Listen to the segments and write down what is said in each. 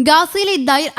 غاسل الدير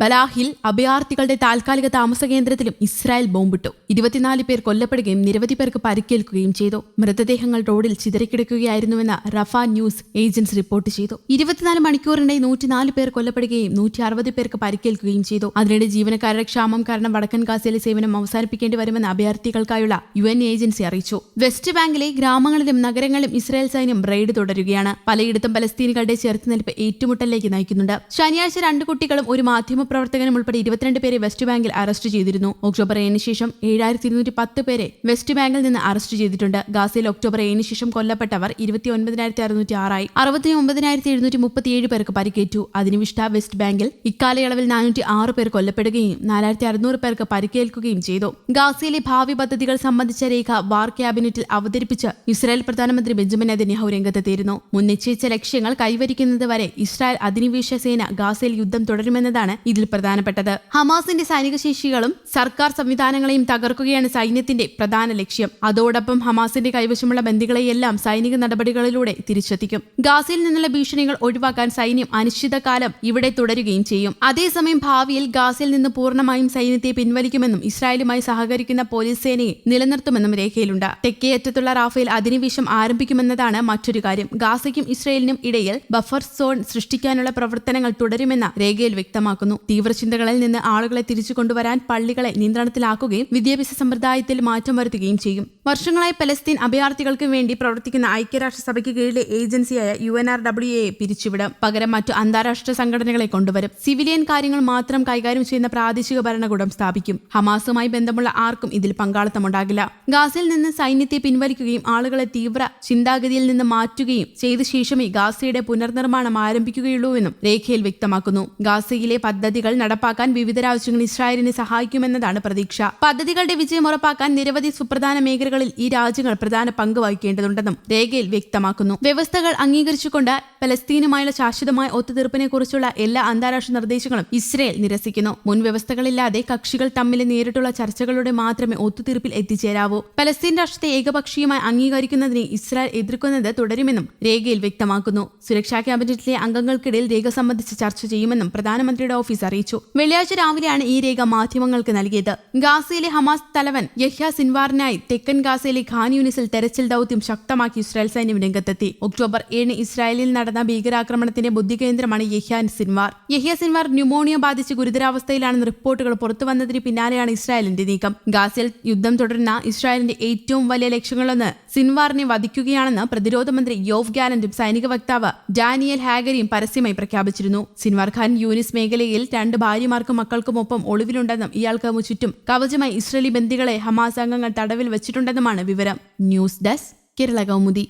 ബലാഹിൽ അഭയാർത്ഥികളുടെ താൽക്കാലിക താമസ കേന്ദ്രത്തിലും ഇസ്രായേൽ ബോംബിട്ടു. ഇരുപത്തിനാല് പേർ കൊല്ലപ്പെടുകയും നിരവധി പേർക്ക് പരിക്കേൽക്കുകയും ചെയ്തു. മൃതദേഹങ്ങൾ റോഡിൽ ചിതറിക്കിടക്കുകയായിരുന്നുവെന്ന് റഫ ന്യൂസ് ഏജൻസി റിപ്പോർട്ട് ചെയ്തു. ഇരുപത്തിനാല് മണിക്കൂറിനിടെ നൂറ്റിനാല് പേർ കൊല്ലപ്പെടുകയും നൂറ്റി അറുപത് പേർക്ക് പരിക്കേൽക്കുകയും ചെയ്തു. അതിനിടെ ജീവനക്കാരുടെ ക്ഷാമം കാരണം വടക്കൻ ഗാസയിലെ സേവനം അവസാനിപ്പിക്കേണ്ടി വരുമെന്ന് അഭയാർത്ഥികൾക്കായുള്ള യു എൻ ഏജൻസി അറിയിച്ചു. വെസ്റ്റ് ബാങ്കിലെ ഗ്രാമങ്ങളിലും നഗരങ്ങളിലും ഇസ്രായേൽ സൈന്യം റെയ്ഡ് തുടരുകയാണ്. പലയിടത്തും പലസ്തീനികളുടെ ചെറുത്തുനിൽപ്പ് ഏറ്റുമുട്ടലിലേക്ക് നയിക്കുന്നുണ്ട്. ശനിയാഴ്ച രണ്ട് കുട്ടികളും ഒരു മാധ്യമപ്രവർത്തകനും ഉൾപ്പെടെ ഇരുപത്തിരണ്ട് പേരെ വെസ്റ്റ് ബാങ്കിൽ അറസ്റ്റ് ചെയ്തിരുന്നു. ഒക്ടോബർ ഏഴിന് ശേഷം ഏഴായിരത്തി ഇരുന്നൂറ്റി പത്ത് പേരെ വെസ്റ്റ് ബാങ്കിൽ നിന്ന് അറസ്റ്റ് ചെയ്തിട്ടുണ്ട്. ഗാസയിൽ ഒക്ടോബർ ഏഴിന് ശേഷം കൊല്ലപ്പെട്ടവർ ഇരുപത്തി ഒൻപതിനായിരത്തി അറുന്നൂറ്റി ആറായി അറുപത്തി ഒമ്പതിനായിരത്തി എഴുന്നൂറ്റി മുപ്പത്തിയേഴ് പേർക്ക് പരിക്കേറ്റു. അതിനുവിഷ്ട വെസ്റ്റ് ബാങ്കിൽ ഇക്കാലയളവിൽ നാനൂറ്റി ആറ് പേർ കൊല്ലപ്പെടുകയും നാലായിരത്തി അറുന്നൂറ് പേർക്ക് പരിക്കേൽക്കുകയും ചെയ്തു. ഗാസയിലെ ഭാവി പദ്ധതികൾ സംബന്ധിച്ച രേഖ വാർ ക്യാബിനറ്റിൽ അവതരിപ്പിച്ച് ഇസ്രായേൽ പ്രധാനമന്ത്രി ബെഞ്ചമിൻ നെതന്യാഹു രംഗത്തെത്തിയിരുന്നു. മുൻ നിശ്ചയിച്ച ലക്ഷ്യങ്ങൾ കൈവരിക്കുന്നത് വരെ ഇസ്രായേൽ അധിനിവേശ സേന ഗാസയിൽ യുദ്ധം തുടരുമെന്നതാണ് ഇതിൽ പ്രധാനപ്പെട്ടത്. ഹമാസിന്റെ സൈനിക ശേഷികളും സർക്കാർ സംവിധാനങ്ങളെയും തകർക്കുകയാണ് സൈന്യത്തിന്റെ പ്രധാന ലക്ഷ്യം. അതോടൊപ്പം ഹമാസിന്റെ കൈവശമുള്ള ബന്ദികളെയെല്ലാം സൈനിക നടപടികളിലൂടെ തിരിച്ചെത്തിക്കും. ഗാസയിൽ നിന്നുള്ള ഭീഷണികൾ ഒഴിവാക്കാൻ സൈന്യം അനിശ്ചിതകാലം ഇവിടെ തുടരുകയും ചെയ്യും. അതേസമയം ഭാവിയിൽ ഗാസയിൽ നിന്ന് പൂർണമായും സൈന്യത്തെ പിൻവലിക്കുമെന്നും ഇസ്രായേലുമായി സഹകരിക്കുന്ന പോലീസ് സേനയെ നിലനിർത്തുമെന്നും രേഖയിലുണ്ട്. തെക്കേയറ്റത്തുള്ള റാഫേൽ അധിനിവേശം ആരംഭിക്കുമെന്നതാണ് മറ്റൊരു കാര്യം. ഗാസയ്ക്കും ഇസ്രായേലിനും ഇടയിൽ ബഫർ സോൺ സൃഷ്ടിക്കാനുള്ള പ്രവർത്തനങ്ങൾ തുടരുമെന്ന രേഖയിൽ വ്യക്തമാക്കുന്നു. തീവ്രചിന്തകളിൽ നിന്ന് ആളുകളെ തിരിച്ചു കൊണ്ടുവരാൻ പള്ളികളെ നിയന്ത്രണത്തിലാക്കുകയും വിദ്യാഭ്യാസ സമ്പ്രദായത്തിൽ മാറ്റം വരുത്തുകയും ചെയ്യും. വർഷങ്ങളായി പലസ്തീൻ അഭയാർത്ഥികൾക്ക് വേണ്ടി പ്രവർത്തിക്കുന്ന ഐക്യരാഷ്ട്രസഭയ്ക്ക് കീഴിലെ ഏജൻസിയായ U N R W A പിരിച്ചുവിടും. പകരം മറ്റു അന്താരാഷ്ട്ര സംഘടനകളെ കൊണ്ടുവരും. സിവിലിയൻ കാര്യങ്ങൾ മാത്രം കൈകാര്യം ചെയ്യുന്ന പ്രാദേശിക ഭരണകൂടം സ്ഥാപിക്കും. ഹമാസുമായി ബന്ധമുള്ള ആർക്കും ഇതിൽ പങ്കാളിത്തമുണ്ടാകില്ല. ഗാസയിൽ നിന്ന് സൈന്യത്തെ പിൻവലിക്കുകയും ആളുകളെ തീവ്ര ചിന്താഗതിയിൽ നിന്ന് മാറ്റുകയും ചെയ്ത ശേഷമേ ഗാസയുടെ പുനർനിർമ്മാണം ആരംഭിക്കുകയുള്ളൂവെന്നും രേഖയിൽ വ്യക്തമാക്കുന്നു. ഗാസയിലെ പദ്ധതികൾ നടപ്പാക്കാൻ വിവിധ രാജ്യങ്ങൾ ഇസ്രായേലിനെ സഹായിക്കുമെന്നതാണ് പ്രതീക്ഷ. പദ്ധതികളുടെ വിജയം ഉറപ്പാക്കാൻ നിരവധി സുപ്രധാന മേഖലകളിൽ ഈ രാജ്യങ്ങൾ പ്രധാന പങ്ക് വഹിക്കേണ്ടതുണ്ടെന്നും രേഖയിൽ വ്യക്തമാക്കുന്നു. വ്യവസ്ഥകൾ അംഗീകരിച്ചുകൊണ്ട് പലസ്തീനുമായുള്ള ശാശ്വതമായ ഒത്തുതീർപ്പിനെ കുറിച്ചുള്ള എല്ലാ അന്താരാഷ്ട്ര നിർദ്ദേശങ്ങളും ഇസ്രയേൽ നിരസിക്കുന്നു. മുൻ വ്യവസ്ഥകളില്ലാതെ കക്ഷികൾ തമ്മിൽ നേരിട്ടുള്ള ചർച്ചകളുടെ മാത്രമേ ഒത്തുതീർപ്പിൽ എത്തിച്ചേരാവൂ. പലസ്തീൻ രാഷ്ട്രത്തെ ഏകപക്ഷീയമായി അംഗീകരിക്കുന്നതിനെ ഇസ്രായേൽ എതിർക്കുന്നത് തുടരുമെന്നും രേഖയിൽ വ്യക്തമാക്കുന്നു. സുരക്ഷാ ക്യാബിനറ്റിലെ അംഗങ്ങൾക്കിടയിൽ രേഖ സംബന്ധിച്ച് ചർച്ച ചെയ്യുമെന്നും പ്രധാനമന്ത്രിയുടെ ഓഫീസ് അറിയിച്ചു. വെള്ളിയാഴ്ച രാവിലെയാണ് ഈ രേഖ മാധ്യമങ്ങൾക്ക് നൽകിയത്. ഗാസയിലെ ഹമാസ് തലവൻ യഹ്യ സിൻവാറിനായി തെക്കൻ ഗാസയിലെ ഖാൻ യൂണിസിൽ തെരച്ചിൽ ദൌത്യം ശക്തമാക്കി ഇസ്രായേൽ സൈന്യം രംഗത്തെത്തി. ഒക്ടോബർ ഏഴിന് ഇസ്രായേലിൽ നടന്ന ഭീകരാക്രമണത്തിന്റെ ബുദ്ധി കേന്ദ്രമാണ് Yahya Sinwar. Yahya Sinwar pneumonia ബാധിച്ച് ഗുരുതരാവസ്ഥയിലാണെന്ന് റിപ്പോർട്ടുകൾ പുറത്തുവന്നതിന് പിന്നാലെയാണ് ഇസ്രായേലിന്റെ നീക്കം. ഗാസയിൽ യുദ്ധം തുടരുന്ന ഇസ്രായേലിന്റെ ഏറ്റവും വലിയ ലക്ഷ്യങ്ങളൊന്ന് സിൻവാറിനെ വധിക്കുകയാണെന്ന് പ്രതിരോധ മന്ത്രി യോവ് ഗാലന്റും സൈനിക വക്താവ് ഡാനിയൽ ഹാഗരിയും പരസ്യമായി പ്രഖ്യാപിച്ചിരുന്നു. സിൻവാർ ഖാൻ യൂനിസ് മേഖലയിൽ രണ്ട് ഭാര്യമാർക്കും മക്കൾക്കുമൊപ്പം ഒളിവിലുണ്ടെന്നും ഇയാൾക്ക് ചുറ്റും കവചമായി ഇസ്രേലി ബന്ദികളെ ഹമാസ് അംഗങ്ങൾ തടവിൽ വെച്ചിട്ടുണ്ടെന്നുമാണ് വിവരം. News desk Kerala Kaumudi.